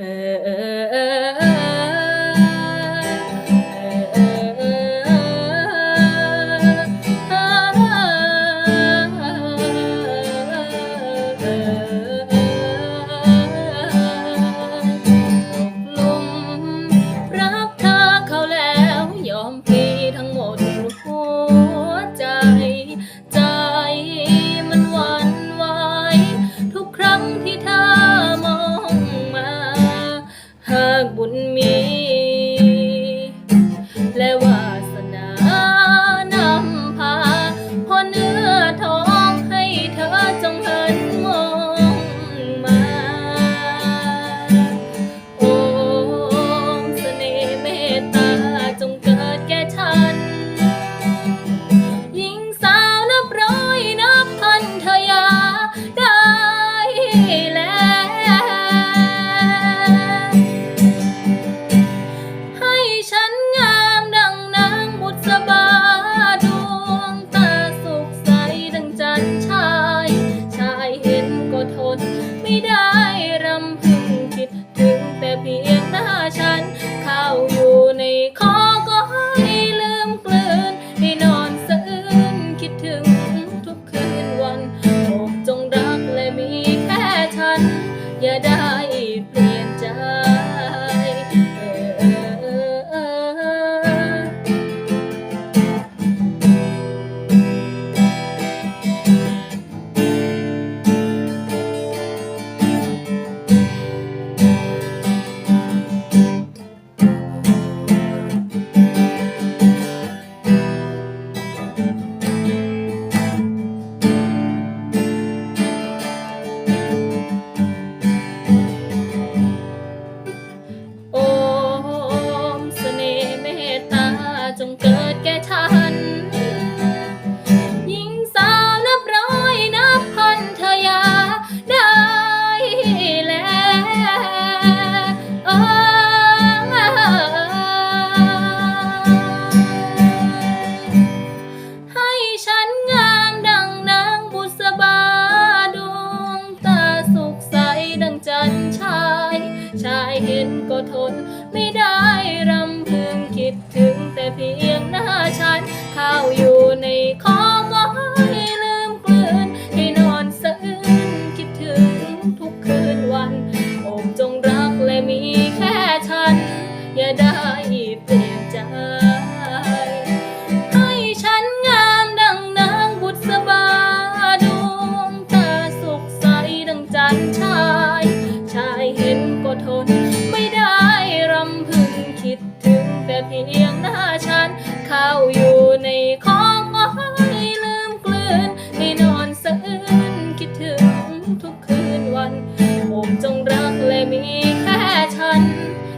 เออเออเออเออรักเธอเขาแล้วยอมพีทั้งหมดหั ไม่ได้รำพึงคิดถึงแต่เพียงหน้าฉัน เข้าอยู่ในคอก็ให้ลืมกลืนให้นอนสะอื้นคิดถึงทุกคืนวันโอบจงรักและมีแค่ฉัน อย่าได้ ให้ฉันงามดังนางบุษบาดวงตาสุขใสดังจันชาย ชายเห็นก็ทนไม่ได้รำพึงคิดถึงแต่เพียงหน้าฉันข้าวอยู่ในคอ ได้เปลี่ยนใจ ให้ฉันงามดังนางบุษบาดวงตาสุขใสดังจันชาย ชายเห็นก็ทน ไม่ได้รำพึงคิดถึงแต่เพียงหน้าฉัน เข้าอยู่ในคอก็ให้ลืมกลืนให้นอนสะอื้นคิดถึงทุกคืนวันโอบจง